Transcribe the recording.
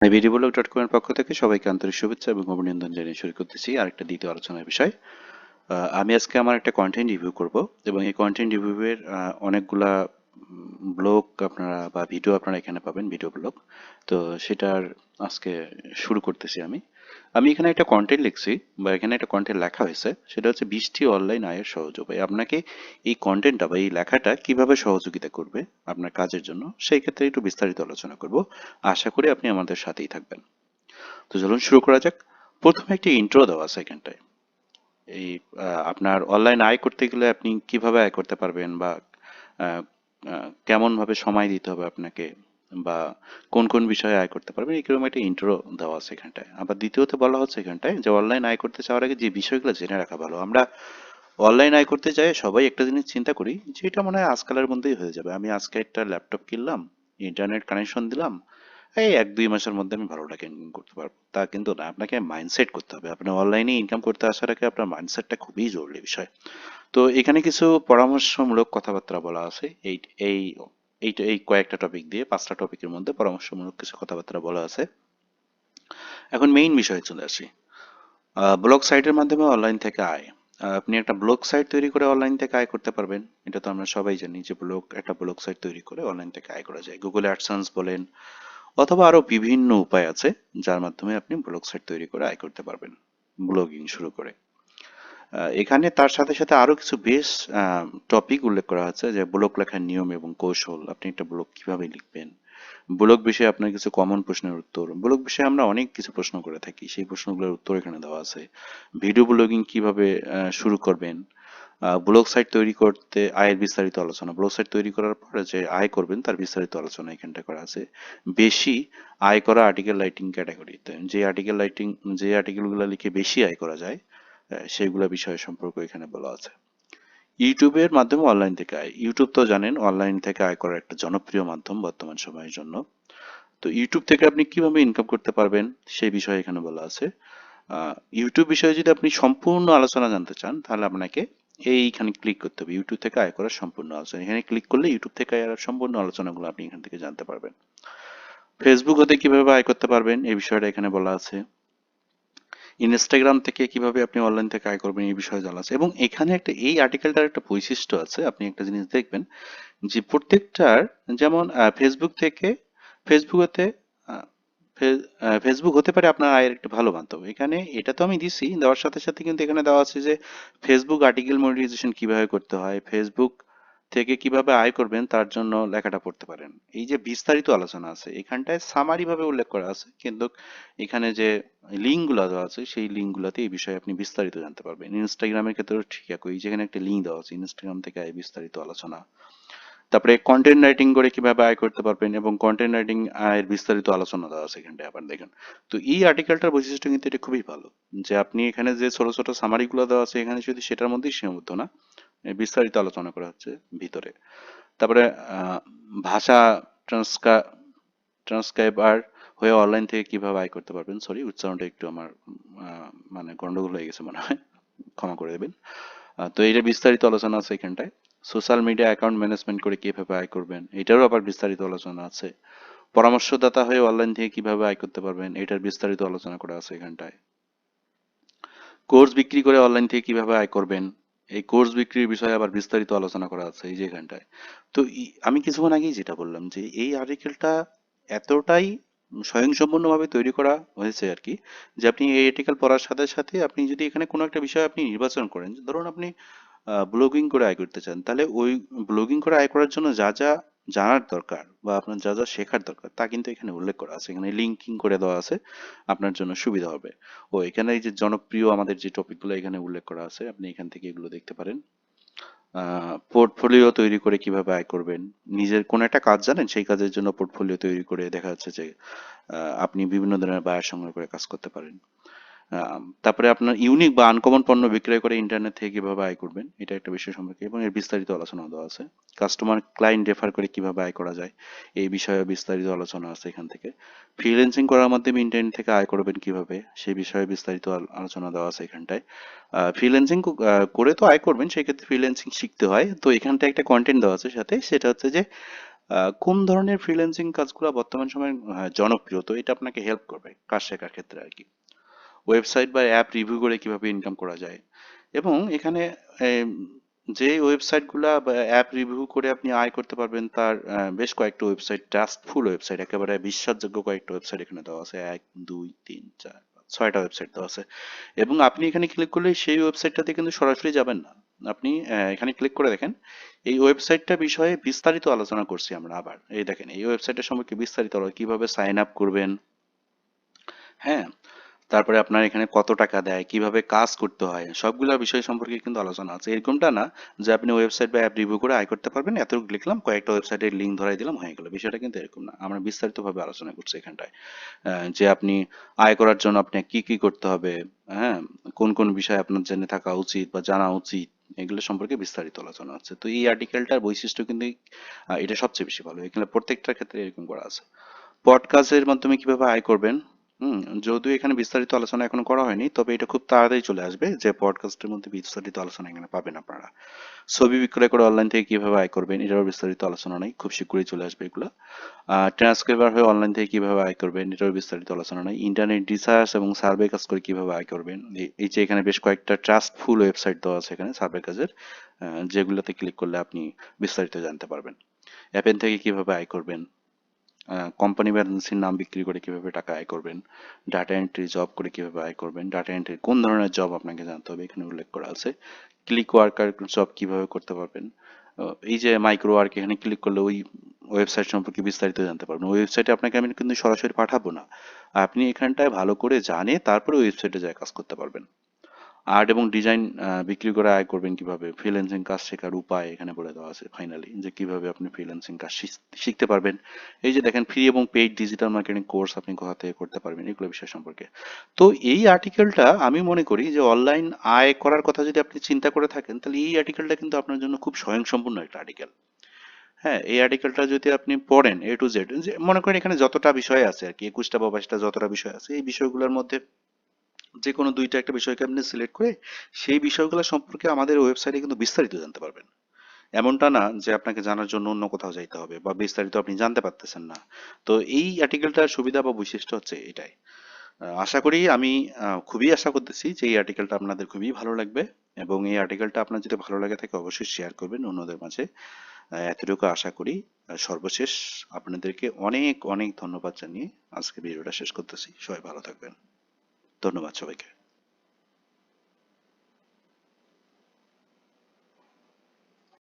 ভিডিওব্লগ dot কমের পক্ষ থেকে সবাইকে আন্তরিক শুভেচ্ছা এবং অভিনন্দন জানিয়ে শুরু করতেছি আরেকটা দ্বিতীয় আলোচনার বিষয়। আমি আজকে আমার একটা কন্টেন্ট রিভিউ করব এবং এই কন্টেন্ট রিভিউয়ের অনেকগুলা ব্লগ আপনারা বা ভিডিও আপনারা এখানে পাবেন, ভিডিও ব্লগ। তো সেটার আজকে শুরু করতেছি আমি। আমি এখানে একটা কন্টেন্ট লিখছি বা এখানে একটা কন্টেন্ট লেখা হয়েছে, সেটা হচ্ছে বৃষ্টি অনলাইন আয়ের উপায়। আপনাকে এই কন্টেন্টটা বা এই লেখাটা কীভাবে সহযোগিতা করবে আপনার কাজের জন্য, সেই ক্ষেত্রে একটু বিস্তারিত আলোচনা করব। আশা করি আপনি আমাদের সাথেই থাকবেন। তো চলুন শুরু করা যাক। প্রথমে একটি ইন্ট্রো দেওয়া আছে এখানটায়। এই আপনার অনলাইন আয় করতে গেলে আপনি কীভাবে আয় করতে পারবেন বা আহ, আহ, কেমন ভাবে সময় দিতে হবে আপনাকে বা কোন কোন বিষয়ে আয় করতে পারবেন এরকম একটা ইন্ট্রো দেওয়া আছে এখানটায়। আবার দ্বিতীয়তে বলা হচ্ছে এখানটায় যে অনলাইন আয় করতে চাওয়ার আগে যে বিষয়গুলো জেনে রাখা ভালো। আমরা অনলাইন আয় করতে চাই সবাই একটা জিনিস চিন্তা করি যে এটা মনে হয় আজকালের মধ্যেই হয়ে যাবে। আমি আজকে একটা ল্যাপটপ কিনলাম ইন্টারনেট কানেকশন দিলাম এই এক, দুই মাসের মধ্যে আমি ভালো টাকা ইনকাম করতে পারব। তা কিন্তু না, আপনাকে মাইন্ডসেট করতে হবে। আপনি অনলাইনে ইনকাম করতে আসার আগে আপনার মাইন্ডসেটটা খুবই জরুরি বিষয়। তো এখানে কিছু পরামর্শমূলক কথাবার্তা বলা আছে। এই এই এই এই কয়েকটা টপিক দিয়ে পাঁচটা টপিকের মধ্যে পরামর্শমূলক কিছু কথাবার্তা বলা আছে। এখন মেইন বিষয়ে চলে আসি। ব্লগ সাইটের মাধ্যমে অনলাইন থেকে আয়। আপনি একটা ব্লগ সাইট তৈরি করে অনলাইন থেকে আয় করতে পারবেন। এটা তো আমরা সবাই জানি যে ব্লগ একটা ব্লগ সাইট তৈরি করে অনলাইন থেকে আয় করা যায়। গুগল অ্যাডসেন্স বলেন অথবা আরও বিভিন্ন উপায় আছে যার মাধ্যমে আপনি ব্লগ সাইট তৈরি করে আয় করতে পারবেন, ব্লগিং শুরু করে। এখানে তার সাথে সাথে আরও কিছু বেশ টপিক উল্লেখ করা আছে যে ব্লগ লেখার নিয়ম এবং কৌশল, আপনি একটা ব্লগ কীভাবে লিখবেন, ব্লগ বিষয়ে আপনার কিছু কমন প্রশ্নের উত্তর, ব্লগ বিষয়ে আমরা অনেক কিছু প্রশ্ন করে থাকি, সেই প্রশ্নগুলোর উত্তর এখানে দেওয়া আছে। ভিডিও ব্লগিং কীভাবে শুরু করবেন ব্লগ সাইট তৈরি করতে আয়ের বিস্তারিত আলোচনা। ব্লগ সাইট তৈরি করার পরে যে আয় করবেন তার বিস্তারিত আলোচনা এখানটা করা আছে। বেশি আয় করা আর্টিকেল রাইটিং ক্যাটাগরিতে যে আর্টিকেল রাইটিং যে আর্টিকেলগুলো লিখে বেশি আয় করা যায় আহ, সেইগুলা বিষয় সম্পর্কে এখানে বলা আছে। ইউটিউবের মাধ্যমে অনলাইন থেকে আয়। ইউটিউব তো জানেন অনলাইন থেকে আয় করার একটা জনপ্রিয় মাধ্যম বর্তমান সময়ের জন্য। তো ইউটিউব থেকে আপনি কীভাবে ইনকাম করতে পারবেন সেই বিষয়ে এখানে বলা আছে। ইউটিউব বিষয়ে যদি আপনি সম্পূর্ণ আলোচনা জানতে চান তাহলে আপনাকে এইখানে ক্লিক করতে হবে। ইউটিউব থেকে আয় করার সম্পূর্ণ আলোচনা। এখানে ক্লিক করলে ইউটিউব থেকে আয়ের সম্পূর্ণ আলোচনাগুলো আপনি এখান থেকে জানতে পারবেন। ফেসবুক হতে কীভাবে আয় করতে পারবেন? এই বিষয়টা এখানে বলা আছে। ইনস্টাগ্রাম থেকে কীভাবে আপনি অনলাইন থেকে আয় করবেন? এই বিষয়ে জানা আছে। এবং এখানে একটা এই আর্টিকেলটার একটা বৈশিষ্ট্য আছে। আপনি একটা জিনিস দেখবেন যে প্রত্যেকটার যেমন ফেসবুক থেকে ফেসবুকেতে আহ, ফে- আহ, ফেসবুক হতে পারে আপনার আয়ের একটা ভালো মাধ্যম। এখানে এটা তো আমি দিছি, দেওয়ার সাথে সাথে কিন্তু এখানে দেওয়া আছে যে ফেসবুক আর্টিকেল মনিটাইজেশন কীভাবে করতে হয় ফেসবুক থেকে কীভাবে আয় করবেন তার জন্য লেখাটা পড়তে পারেন। এই যে বিস্তারিত আলোচনা আছে, এখানটায় সামারি ভাবে উল্লেখ করা আছে, কিন্তু এখানে যে লিঙ্কগুলো দেওয়া আছে, সেই লিঙ্ক গুলাতে এই বিষয়ে আপনি বিস্তারিত জানতে পারবেন। ইনস্টাগ্রামের ক্ষেত্রেও ঠিক একই, যেখানে একটা লিঙ্ক দেওয়া আছে ইনস্টাগ্রাম থেকে আয় বিস্তারিত আলোচনা। তারপরে কন্টেন্ট রাইটিং করে কীভাবে আয় করতে পারবেন এবং কন্টেন্ট রাইটিং আয়ের বিস্তারিত আলোচনা দেওয়া আছে আবার, দেখেন। তো এই আর্টিকেলটার বৈশিষ্ট্য কিন্তু এটা খুবই ভালো, যে আপনি এখানে যে ছোট ছোট সামারি গুলো দেওয়া আছে এখানে শুধু সেটার মধ্যেই সীমাবদ্ধ না বিস্তারিত আলোচনা করা হচ্ছে ভিতরে। তারপরে ভাষা ট্রান্সকা ট্রান্সক্রাইবার হয়ে অনলাইন থেকে কীভাবে আয় করতে পারবেন? সরি উচ্চারণটা একটু আমার মানে গন্ডগোল হয়ে গেছে মনে হয়, ক্ষমা করে দেবেন। তো এটা বিস্তারিত আলোচনা আছে এখানটায়। সোশ্যাল মিডিয়া অ্যাকাউন্ট ম্যানেজমেন্ট করে কীভাবে আয় করবেন, এটারও আবার বিস্তারিত আলোচনা আছে। পরামর্শদাতা হয়ে অনলাইন থেকে কীভাবে আয় করতে পারবেন, এটার বিস্তারিত আলোচনা করা আছে এখানটায়। কোর্স বিক্রি করে অনলাইন থেকে কীভাবে আয় করবেন, এই কোর্স বিক্রির বিষয়ে আবার বিস্তারিত আলোচনা করা আছে এই যে এখানটায়। তো আমি কিছুক্ষণ আগেই যেটা বললাম যে এই আর্টিকেলটা এতটাই স্বয়ংসম্পূর্ণভাবে তৈরি করা হয়েছে আর কি, যে আপনি এই আর্টিকেল পড়ার সাথে সাথে আপনি যদি এখানে কোনো একটা বিষয় আপনি নির্বাচন করেন, ধরুন আপনি ব্লগিং করে আয় করতে চান, তাহলে ওই ব্লগিং করে আয় করার জন্য যা যা জানার দরকার বা আপনার যা যা শেখার দরকার, তা কিন্তু এখানে উল্লেখ করা আছে। এখানে লিঙ্কিং করে দেওয়া আছে, আপনার জন্য সুবিধা হবে। ও, এখানে এই যে জনপ্রিয় আমাদের যে টপিকগুলো এখানে উল্লেখ করা আছে, আপনি এখান থেকে এগুলো দেখতে পারেন। পোর্টফোলিও তৈরি করে কীভাবে আয় করবেন, নিজের কোন একটা কাজ জানেন, সেই কাজের জন্য পোর্টফোলিও তৈরি করে দেখা যাচ্ছে যে আপনি বিভিন্ন ধরনের বায়ার সংগ্রহ করে কাজ করতে পারেন। তারপরে আপনার ইউনিক বা আনকমন পণ্য বিক্রয় করে ইন্টারনেট থেকে কীভাবে আয় করবেন, এটা একটা বিষয় সম্পর্কে এবং এর বিস্তারিত আলোচনা দেওয়া আছে। কাস্টমার ক্লায়েন্ট রেফার করে কীভাবে আয় করা যায়, এই বিষয়ে বিস্তারিত আলোচনা আছে এখান থেকে। ফ্রিল্যান্সিং করার মাধ্যমে ইন্টারনেট থেকে আয় করবেন কীভাবে, সেই বিষয়ে বিস্তারিত আলোচনা দেওয়া আছে এখানটায়। ফ্রিল্যান্সিং করে তো আয় করবেন সেই ক্ষেত্রে ফ্রিল্যান্সিং শিখতে হয়। তো এখানটায় একটা কন্টেন্ট দেওয়া আছে সাথে, সেটা হচ্ছে যে কোন ধরনের ফ্রিল্যান্সিং কাজগুলো বর্তমান সময়ে জনপ্রিয়, তো এটা আপনাকে হেল্প করবে কাজ শেখার ক্ষেত্রে আর কি। ওয়েবসাইট বা অ্যাপ রিভিউ করে কীভাবে ইনকাম করা যায়। এবং এখানে যে ওয়েবসাইটগুলা বা অ্যাপ রিভিউ করে আপনি আয় করতে পারবেন, তার বেশ কয়েকটা ওয়েবসাইট ট্রাস্টফুল ওয়েবসাইট একেবারে বিশ্বাসযোগ্য কয়েকটা ওয়েবসাইট এখানে দেওয়া আছে। এক, দুই, তিন, চার ছয়টা ওয়েবসাইট দেওয়া আছে। এবং আপনি এখানে ক্লিক করলে সেই ওয়েবসাইটটাতে কিন্তু সরাসরি যাবেন না। আপনি এখানে ক্লিক করে দেখেন, এই ওয়েবসাইটটা বিষয়ে বিস্তারিত আলোচনা করছি আমরা আবার। এই দেখেন, এই ওয়েবসাইটের সম্পর্কে বিস্তারিত কীভাবে সাইন আপ করবেন? হ্যাঁ তারপরে আপনার এখানে কত টাকা দেয়, কীভাবে কাজ করতে হয়, সবগুলা বিষয় সম্পর্কে কিন্তু আলোচনা আছে। এরকমটা না যে আপনি ওয়েবসাইট বা অ্যাপ রিভিউ করে আয় করতে পারবেন, এতটুকু লিখলাম, কয়েকটা ওয়েবসাইটের লিঙ্ক ধরাই দিলাম, হয়ে গেল। বিষয়টা কিন্তু এরকম না। আমরা বিস্তারিতভাবে আলোচনা করছি এখানটায়। যে আপনি আয় করার জন্য আপনি কি কি করতে হবে হ্যাঁ কোন কোন বিষয় আপনার জেনে থাকা উচিত বা জানা উচিত, এগুলো সম্পর্কে বিস্তারিত আলোচনা আছে। তো এই আর্টিকেলটার বৈশিষ্ট্য কিন্তু এটা সবচেয়ে বেশি ভালো। এখানে প্রত্যেকটার ক্ষেত্রে এরকম করা আছে। পডকাস্টের মাধ্যমে কীভাবে আয় করবেন হুম, যদিও এখানে বিস্তারিত আলোচনা এখনও করা হয়নি, তবে এটা খুব তাড়াতাড়ি চলে আসবে যে পডকাস্টের মধ্যে বিস্তারিত আলোচনা এখানে পাবেন আপনারা। ছবি বিক্রয় করে অনলাইন থেকে কীভাবে আয় করবেন, এটারও বিস্তারিত আলোচনা নেই, খুব শীঘ্রই চলে আসবে এগুলো। ট্রান্সক্রাইবার হয়ে অনলাইন থেকে কীভাবে আয় করবেন, এটারও বিস্তারিত আলোচনা নেই। ইন্টারনেট রিসার্চ এবং সার্ভে কাজ করে কীভাবে আয় করবেন এই- যে এখানে বেশ কয়েকটা ট্রাস্টফুল ওয়েবসাইট দেওয়া আছে এখানে সার্ভে কাজের যেগুলোতে ক্লিক করলে আপনি বিস্তারিত জানতে পারবেন। অ্যাপেন থেকে কীভাবে আয় করবেন কোম্পানি ভ্যাকেন্সির নাম বিক্রি করে কীভাবে টাকা আয় করবেন ডাটা এন্ট্রি জব করে কীভাবে আয় করবেন ডাটা এন্ট্রি কোন ধরনের জব আপনাকে জানতে হবে এখানে উল্লেখ করা আছে ক্লিক ওয়ার্কার জব কীভাবে করতে পারবেন এই যে মাইক্রো ওয়ার্ক এখানে ক্লিক করলে ওই ওয়েবসাইট সম্পর্কে বিস্তারিত জানতে পারবেন, ওই ওয়েবসাইটে আপনাকে আমি কিন্তু সরাসরি পাঠাবো না, আপনি এখানটায় ভালো করে জানে তারপরে ওয়েবসাইটে যায় কাজ করতে পারবেন। আর্ট এবং ডিজাইন বিক্রি করে আয় করবেন কীভাবে? ফ্রিল্যান্সিং কাজ শেখার উপায় এখানে বলে দেওয়া আছে ফাইনালি যে কীভাবে আপনি ফ্রিল্যান্সিং কাজ শিখতে পারবেন। এই যে দেখেন ফ্রি এবং পেইড ডিজিটাল মার্কেটিং কোর্স আপনি কোথা থেকে করতে পারবেন এগুলো বিষয় সম্পর্কে। তো এই আর্টিকেলটা আমি মনে করি যে অনলাইন আয় করার কথা যদি আপনি চিন্তা করে থাকেন, তাহলে এই আর্টিকেলটা কিন্তু আপনার জন্য খুব স্বয়ংসম্পূর্ণ একটা আর্টিকেল হ্যাঁ এই আর্টিকেলটা যদি আপনি পড়েন এ টু জেড মনে করেন এখানে যতটা বিষয় আছে আর কি, একুশটা বা বাইশটা যতটা বিষয় আছে, এই বিষয়গুলোর মধ্যে যে কোনো দুইটা একটা বিষয়কে আপনি সিলেক্ট করে সেই বিষয়গুলো সম্পর্কে আমাদের ওয়েবসাইটে কিন্তু বিস্তারিত জানতে পারবেন। এমনটা না যে আপনাকে জানার জন্য অন্য কোথাও যাইতে হবে বা বিস্তারিত আপনি জানতে পারতেছেন না। তো এই আর্টিকেলটার সুবিধা বা বৈশিষ্ট্য হচ্ছে এটাই। আশা করি আমি খুবই আশা করতেছি যে এই আর্টিকেলটা আপনাদের খুবই ভালো লাগবে এবং এই আর্টিকেলটা আপনার যদি ভালো লাগে থাকে অবশ্যই শেয়ার করবেন অন্যদের মাঝে। এতটুকু আশা করি। সর্বশেষ আপনাদেরকে অনেক অনেক ধন্যবাদ জানিয়ে আজকে ভিডিওটা শেষ করতেছি। সবাই ভালো থাকবেন। ধন্যবাদ সবাইকে।